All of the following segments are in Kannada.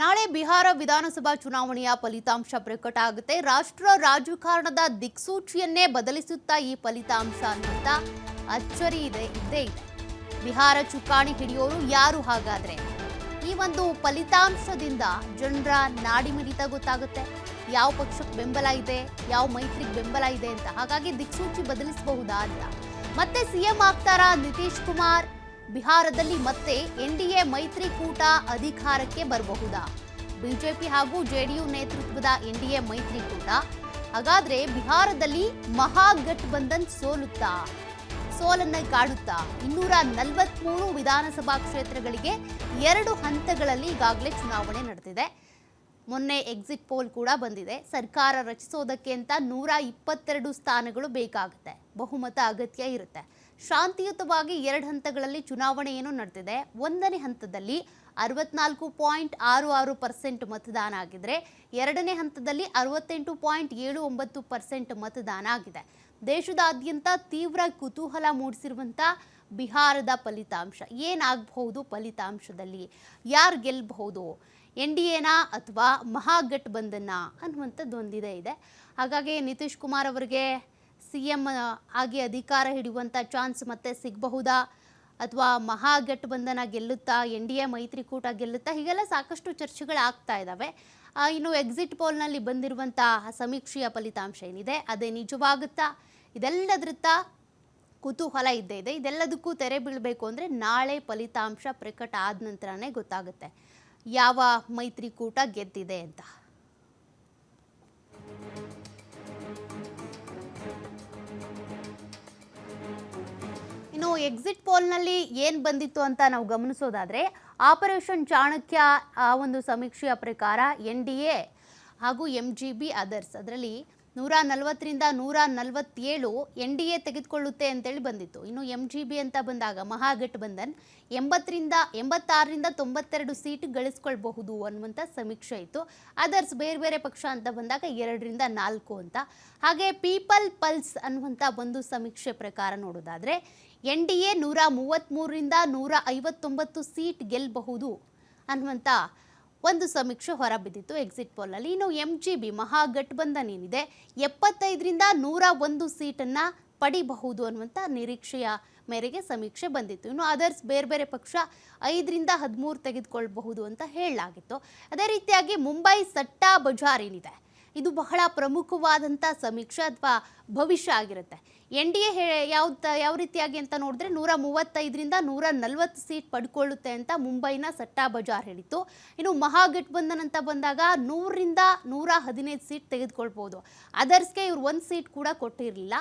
ನಾಳೆ ಬಿಹಾರ ವಿಧಾನಸಭಾ ಚುನಾವಣೆಯ ಫಲಿತಾಂಶ ಪ್ರಕಟ ಆಗುತ್ತೆ. ರಾಷ್ಟ್ರ ರಾಜಕಾರಣದ ದಿಕ್ಸೂಚಿಯನ್ನೇ ಬದಲಿಸುತ್ತಾ ಈ ಫಲಿತಾಂಶ ಅನ್ನುವಂತ ಅಚ್ಚರಿ ಇದೆ, ಇದ್ದೇ ಇದೆ. ಬಿಹಾರ ಚುಕ್ಕಾಣಿ ಹಿಡಿಯೋರು ಯಾರು ಹಾಗಾದ್ರೆ? ಈ ಒಂದು ಫಲಿತಾಂಶದಿಂದ ಜನರ ನಾಡಿಮಿಡಿತ ಗೊತ್ತಾಗುತ್ತೆ. ಯಾವ ಪಕ್ಷಕ್ಕೆ ಬೆಂಬಲ ಇದೆ, ಯಾವ ಮೈತ್ರಿಗೆ ಬೆಂಬಲ ಇದೆ ಅಂತ. ಹಾಗಾಗಿ ದಿಕ್ಸೂಚಿ ಬದಲಿಸಬಹುದಾ ಅಂತ. ಮತ್ತೆ ಸಿಎಂ ಆಗ್ತಾರಾ ನಿತೀಶ್ ಕುಮಾರ್? ಬಿಹಾರದಲ್ಲಿ ಮತ್ತೆ ಎನ್ಡಿಎ ಮೈತ್ರಿಕೂಟ ಅಧಿಕಾರಕ್ಕೆ ಬರಬಹುದಾ? ಬಿಜೆಪಿ ಹಾಗೂ ಜೆಡಿಯು ನೇತೃತ್ವದ ಎನ್ಡಿಎ ಮೈತ್ರಿಕೂಟ? ಹಾಗಾದ್ರೆ ಬಿಹಾರದಲ್ಲಿ ಮಹಾಗಠಬಂಧನ್ ಸೋಲುತ್ತಾ? ಸೋಲನ್ನ ಕಾಡುತ್ತಾ? ಇನ್ನೂರ ನಲವತ್ಮೂರು ವಿಧಾನಸಭಾ ಕ್ಷೇತ್ರಗಳಿಗೆ ಎರಡು ಹಂತಗಳಲ್ಲಿ ಈಗಾಗಲೇ ಚುನಾವಣೆ ನಡೆದಿದೆ. ಮೊನ್ನೆ ಎಕ್ಸಿಟ್ ಪೋಲ್ ಕೂಡ ಬಂದಿದೆ. ಸರ್ಕಾರ ರಚಿಸೋದಕ್ಕೆ ಅಂತ ನೂರ ಇಪ್ಪತ್ತೆರಡು ಸ್ಥಾನಗಳು ಬೇಕಾಗುತ್ತೆ. ಬಹುಮತ ಅಗತ್ಯ ಇರುತ್ತೆ. ಶಾಂತಿಯುತವಾಗಿ ಎರಡು ಹಂತಗಳಲ್ಲಿ ಚುನಾವಣೆ ಏನು ನಡೆದಿದೆ. ಒಂದನೇ ಹಂತದಲ್ಲಿ ಅರವತ್ನಾಲ್ಕು ಪಾಯಿಂಟ್ ಆರು ಆರು ಪರ್ಸೆಂಟ್ ಮತದಾನ ಆಗಿದ್ರೆ, ಎರಡನೇ ಹಂತದಲ್ಲಿ ಅರವತ್ತೆಂಟು ಪಾಯಿಂಟ್ ಏಳು ಒಂಬತ್ತು ಪರ್ಸೆಂಟ್ ಮತದಾನ ಆಗಿದೆ. ದೇಶದಾದ್ಯಂತ ತೀವ್ರ ಕುತೂಹಲ ಮೂಡಿಸಿರುವಂಥ ಬಿಹಾರದ ಫಲಿತಾಂಶ. ಏನಾಗಬಹುದು ಫಲಿತಾಂಶದಲ್ಲಿ? ಯಾರು ಗೆಲ್ಲಬಹುದು ಎನ್ ಡಿ ಎನ ಅಥವಾ ಮಹಾಗಠಬಂಧನ ಅನ್ನುವಂಥದ್ದು ಒಂದಿದೆ ಇದೆ. ಹಾಗಾಗಿ ನಿತೀಶ್ ಕುಮಾರ್ ಅವರಿಗೆ ಸಿ ಎಂ ಆಗಿ ಅಧಿಕಾರ ಹಿಡಿಯುವಂಥ ಚಾನ್ಸ್ ಮತ್ತೆ ಸಿಗಬಹುದಾ? ಅಥವಾ ಮಹಾಗಠಬಂಧನ ಗೆಲ್ಲುತ್ತಾ, ಎನ್ ಡಿ ಎ ಮೈತ್ರಿಕೂಟ ಗೆಲ್ಲುತ್ತಾ? ಹೀಗೆಲ್ಲ ಸಾಕಷ್ಟು ಚರ್ಚೆಗಳಾಗ್ತಾ ಇದ್ದಾವೆ ಇನ್ನು ಎಕ್ಸಿಟ್ ಪೋಲ್ನಲ್ಲಿ ಬಂದಿರುವಂಥ ಸಮೀಕ್ಷೆಯ ಫಲಿತಾಂಶ ಏನಿದೆ? ಅದೇ ನಿಜವಾಗುತ್ತಾ? ಇದೆಲ್ಲದ್ರತ್ತ ಕುತೂಹಲ ಇದ್ದೇ ಇದೆ. ಇದೆಲ್ಲದಕ್ಕೂ ತೆರೆ ಬೀಳಬೇಕು ಅಂದರೆ ನಾಳೆ ಫಲಿತಾಂಶ ಪ್ರಕಟ ಆದ ನಂತರನೇ ಗೊತ್ತಾಗುತ್ತೆ. ಯಾವ ಮೈತ್ರಿಕೂಟ ಗೆದ್ದಿದೆ ಅಂತ. ಎಕ್ಸಿಟ್ ಪೋಲ್ನಲ್ಲಿ ಏನು ಬಂದಿತ್ತು ಅಂತ ನಾವು ಗಮನಿಸೋದಾದರೆ ಆಪರೇಷನ್ ಚಾಣಕ್ಯ ಆ ಒಂದು ಸಮೀಕ್ಷೆಯ ಪ್ರಕಾರ ಎನ್ ಡಿ ಎ ಹಾಗೂ ಎಂ ಜಿ ಬಿ ಅದರ್ಸ್ ಅದರಲ್ಲಿ ನೂರ ನಲವತ್ತರಿಂದ ನೂರ ನಲವತ್ತೇಳು ಎನ್ ಡಿ ಎ ತೆಗೆದುಕೊಳ್ಳುತ್ತೆ ಅಂತೇಳಿ ಬಂದಿತ್ತು. ಇನ್ನು ಎಂ ಜಿ ಬಿ ಅಂತ ಬಂದಾಗ ಮಹಾಗಠಬಂಧನ್ ಎಂಬತ್ತರಿಂದ ಎಂಬತ್ತಾರರಿಂದ ತೊಂಬತ್ತೆರಡು ಸೀಟ್ ಗಳಿಸ್ಕೊಳ್ಬಹುದು ಅನ್ನುವಂಥ ಸಮೀಕ್ಷೆ ಇತ್ತು. ಅದರ್ಸ್ ಬೇರೆ ಬೇರೆ ಪಕ್ಷ ಅಂತ ಬಂದಾಗ ಎರಡರಿಂದ ನಾಲ್ಕು ಅಂತ. ಹಾಗೆ ಪೀಪಲ್ ಪಲ್ಸ್ ಅನ್ನುವಂಥ ಒಂದು ಸಮೀಕ್ಷೆ ಪ್ರಕಾರ ನೋಡೋದಾದರೆ ಎನ್ ಡಿ ಎ ನೂರ ಮೂವತ್ತ್ಮೂರರಿಂದ ನೂರ ಐವತ್ತೊಂಬತ್ತು ಸೀಟ್ ಗೆಲ್ಲಬಹುದು ಅನ್ನುವಂಥ ಒಂದು ಸಮೀಕ್ಷೆ ಹೊರಬಿದ್ದಿತ್ತು ಎಕ್ಸಿಟ್ ಪೋಲಲ್ಲಿ ಇನ್ನು ಎಂ ಜಿ ಬಿ ಮಹಾಗಠಬಂಧನ್ ಏನಿದೆ? ಎಪ್ಪತ್ತೈದರಿಂದ ನೂರ ಒಂದು ಸೀಟನ್ನು ಪಡಿಬಹುದು ಅನ್ನುವಂಥ ನಿರೀಕ್ಷೆಯ ಮೇರೆಗೆ ಸಮೀಕ್ಷೆ ಬಂದಿತ್ತು. ಇನ್ನು ಅದರ್ಸ್ ಬೇರೆ ಬೇರೆ ಪಕ್ಷ ಐದರಿಂದ ಹದಿಮೂರು ತೆಗೆದುಕೊಳ್ಬಹುದು ಅಂತ ಹೇಳಲಾಗಿತ್ತು. ಅದೇ ರೀತಿಯಾಗಿ ಮುಂಬೈ ಸಟ್ಟಾ ಬಜಾರ್ ಏನಿದೆ? ಇದು ಬಹಳ ಪ್ರಮುಖವಾದಂಥ ಸಮೀಕ್ಷೆ ಅಥವಾ ಭವಿಷ್ಯ ಆಗಿರುತ್ತೆ. ಎನ್ ಡಿ ಎ ಹೇ ಯಾವ ಯಾವ ರೀತಿಯಾಗಿ ಅಂತ ನೋಡಿದ್ರೆ ನೂರ ಮೂವತ್ತೈದರಿಂದ ನೂರ ನಲವತ್ತು ಸೀಟ್ ಪಡ್ಕೊಳ್ಳುತ್ತೆ ಅಂತ ಮುಂಬೈನ ಸಟ್ಟಾ ಬಜಾರ್ ಹೇಳಿತ್ತು. ಇನ್ನು ಮಹಾಗಠಬಂಧನ್ ಅಂತ ಬಂದಾಗ ನೂರರಿಂದ ನೂರ ಹದಿನೈದು ಸೀಟ್ ತೆಗೆದುಕೊಳ್ಬೋದು. ಅದರ್ಸ್ಗೆ ಇವ್ರು ಒಂದು ಸೀಟ್ ಕೂಡ ಕೊಟ್ಟಿರಲಿಲ್ಲ.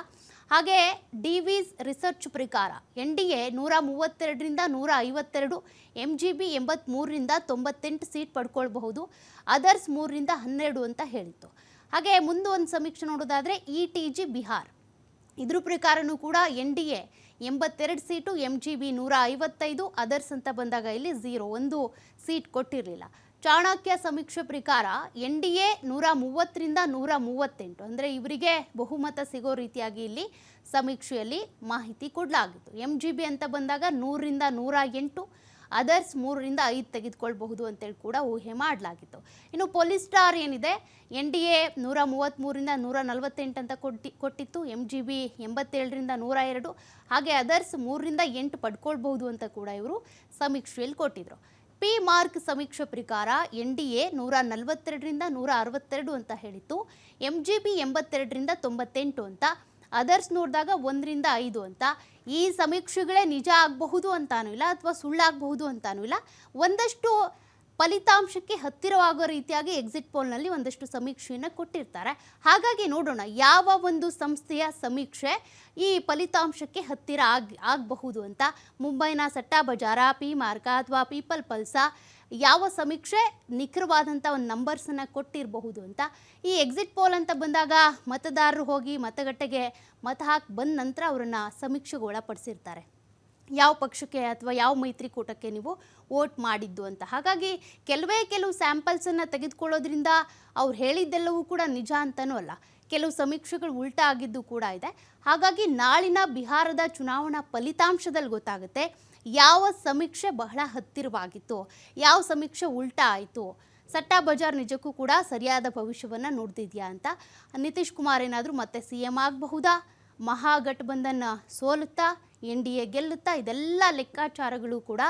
ಹಾಗೆ ಡಿ ವಿಸ್ ರಿಸರ್ಚ್ ಪ್ರಕಾರ ಎನ್ ಡಿ ಎ ನೂರ ಮೂವತ್ತೆರಡರಿಂದ ನೂರ ಐವತ್ತೆರಡು ಎಂ ಜಿ ಬಿ ಎಂಬತ್ತ್ಮೂರರಿಂದ ತೊಂಬತ್ತೆಂಟು ಸೀಟ್ ಪಡ್ಕೊಳ್ಬಹುದು, ಅದರ್ಸ್ ಮೂರರಿಂದ ಹನ್ನೆರಡು ಅಂತ ಹೇಳಿತ್ತು. ಹಾಗೆ ಮುಂದೆ ಒಂದು ಸಮೀಕ್ಷೆ ನೋಡೋದಾದರೆ ಇ ಟಿ ಜಿ ಬಿಹಾರ್. ಇದ್ರ ಪ್ರಕಾರನೂ ಕೂಡ ಎನ್ ಡಿ ಎ ಎಂಬತ್ತೆರಡು ಸೀಟು ಎಂ ಜಿ ಬಿ ನೂರ ಐವತ್ತೈದು ಅದರ್ಸ್ ಅಂತ ಬಂದಾಗ ಇಲ್ಲಿ ಝೀರೋ ಒಂದು ಸೀಟ್ ಕೊಟ್ಟಿರಲಿಲ್ಲ. ಚಾಣಕ್ಯ ಸಮೀಕ್ಷೆ ಪ್ರಕಾರ ಎನ್ ಡಿ ಎ ನೂರ ಮೂವತ್ತರಿಂದ ನೂರ ಮೂವತ್ತೆಂಟು, ಅಂದರೆ ಇವರಿಗೆ ಬಹುಮತ ಸಿಗೋ ರೀತಿಯಾಗಿ ಇಲ್ಲಿ ಸಮೀಕ್ಷೆಯಲ್ಲಿ ಮಾಹಿತಿ ಕೊಡಲಾಗಿತ್ತು. ಎಂ ಜಿ ಬಿ ಅಂತ ಬಂದಾಗ ನೂರರಿಂದ ನೂರ ಎಂಟು, ಅದರ್ಸ್ ಮೂರರಿಂದ ಐದು ತೆಗೆದುಕೊಳ್ಬಹುದು ಅಂತೇಳಿ ಕೂಡ ಊಹೆ ಮಾಡಲಾಗಿತ್ತು. ಇನ್ನು ಪೊಲೀಸ್ ಸ್ಟಾರ್ ಏನಿದೆ, ಎನ್ ಡಿ ಎ ನೂರ ಮೂವತ್ತ್ಮೂರಿಂದ ನೂರ ನಲವತ್ತೆಂಟು ಅಂತ ಕೊಟ್ಟಿ, ಕೊಟ್ಟಿತ್ತು ಎಂ ಜಿ ಬಿ ಎಂಬತ್ತೇಳರಿಂದ ನೂರ ಎರಡು, ಹಾಗೆ ಅದರ್ಸ್ ಮೂರರಿಂದ ಎಂಟು ಪಡ್ಕೊಳ್ಬಹುದು ಅಂತ ಕೂಡ ಇವರು ಸಮೀಕ್ಷೆಯಲ್ಲಿ ಕೊಟ್ಟಿದ್ರು. ಪಿ ಮಾರ್ಕ್ ಸಮೀಕ್ಷೆ ಪ್ರಕಾರ ಎನ್ ಡಿ ಎ ನೂರ ನಲವತ್ತೆರಡರಿಂದ ನೂರ ಅರವತ್ತೆರಡು ಅಂತ ಹೇಳಿತ್ತು, ಎಂ ಜಿ ಬಿ ಎಂಬತ್ತೆರಡರಿಂದ ತೊಂಬತ್ತೆಂಟು ಅಂತ, ಅದರ್ಸ್ ನೋಡಿದಾಗ ಒಂದರಿಂದ ಐದು ಅಂತ. ಈ ಸಮೀಕ್ಷೆಗಳೇ ನಿಜ ಆಗಬಹುದು ಅಂತಾನೂ ಇಲ್ಲ ಅಥವಾ ಸುಳ್ಳಾಗಬಹುದು ಅಂತಾನೂ ಇಲ್ಲ. ಒಂದಷ್ಟು ಫಲಿತಾಂಶಕ್ಕೆ ಹತ್ತಿರವಾಗೋ ರೀತಿಯಾಗಿ ಎಕ್ಸಿಟ್ ಪೋಲ್ನಲ್ಲಿ ಒಂದಷ್ಟು ಸಮೀಕ್ಷೆಯನ್ನು ಕೊಟ್ಟಿರ್ತಾರೆ. ಹಾಗಾಗಿ ನೋಡೋಣ, ಯಾವ ಒಂದು ಸಂಸ್ಥೆಯ ಸಮೀಕ್ಷೆ ಈ ಫಲಿತಾಂಶಕ್ಕೆ ಹತ್ತಿರ ಆಗ್, ಆಗಬಹುದು ಅಂತ. ಮುಂಬೈನ ಸಟ್ಟಾ ಬಜಾರ, ಪಿ ಮಾರ್ಕ ಅಥವಾ ಪೀಪಲ್ ಪಲ್ಸ ಯಾವ ಸಮೀಕ್ಷೆ ನಿಖರವಾದಂಥ ಒಂದು ನಂಬರ್ಸನ್ನು ಕೊಟ್ಟಿರಬಹುದು ಅಂತ. ಈ ಎಕ್ಸಿಟ್ ಪೋಲ್ ಅಂತ ಬಂದಾಗ ಮತದಾರರು ಹೋಗಿ ಮತಗಟ್ಟೆಗೆ ಮತ ಹಾಕಿ ಬಂದ ನಂತರ ಅವರನ್ನು ಸಮೀಕ್ಷೆಗೆ ಒಳಪಡಿಸಿರ್ತಾರೆ. ಯಾವ ಪಕ್ಷಕ್ಕೆ ಅಥವಾ ಯಾವ ಮೈತ್ರಿಕೂಟಕ್ಕೆ ನೀವು ವೋಟ್ ಮಾಡಿದ್ದು ಅಂತ. ಹಾಗಾಗಿ ಕೆಲವೇ ಕೆಲವು ಸ್ಯಾಂಪಲ್ಸನ್ನು ತೆಗೆದುಕೊಳ್ಳೋದ್ರಿಂದ ಅವ್ರು ಹೇಳಿದ್ದೆಲ್ಲವೂ ಕೂಡ ನಿಜ ಅಂತನೂ ಅಲ್ಲ. ಕೆಲವು ಸಮೀಕ್ಷೆಗಳು ಉಲ್ಟಾ ಆಗಿದ್ದು ಕೂಡ ಇದೆ. ಹಾಗಾಗಿ ನಾಳಿನ ಬಿಹಾರದ ಚುನಾವಣಾ ಫಲಿತಾಂಶದಲ್ಲಿ ಗೊತ್ತಾಗುತ್ತೆ ಯಾವ ಸಮೀಕ್ಷೆ ಬಹಳ ಹತ್ತಿರವಾಗಿತ್ತು, ಯಾವ ಸಮೀಕ್ಷೆ ಉಲ್ಟಾ ಆಯಿತು. ಸಟ್ಟಾ ಬಜಾರ್ ನಿಜಕ್ಕೂ ಕೂಡ ಸರಿಯಾದ ಭವಿಷ್ಯವನ್ನು ನೋಡ್ತಿದ್ಯಾ ಅಂತ ನಿತೀಶ್ ಕುಮಾರ್ ಏನಾದರೂ ಮತ್ತೆ ಸಿ ಎಂ ಆಗಬಹುದಾ? ಮಹಾಗಠಬಂಧನ್ ಸೋಲುತ್ತಾ, ಎನ್ ಡಿ ಎ ಗೆಲ್ಲುತ್ತಾ, ಇದೆಲ್ಲ ಲೆಕ್ಕಾಚಾರಗಳು ಕೂಡ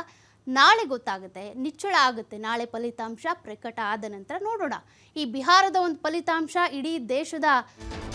ನಾಳೆ ಗೊತ್ತಾಗುತ್ತೆ, ನಿಚ್ಚಳ ಆಗುತ್ತೆ. ನಾಳೆ ಫಲಿತಾಂಶ ಪ್ರಕಟ ಆದ ನಂತರ ನೋಡೋಣ. ಈ ಬಿಹಾರದ ಒಂದು ಫಲಿತಾಂಶ ಇಡೀ ದೇಶದ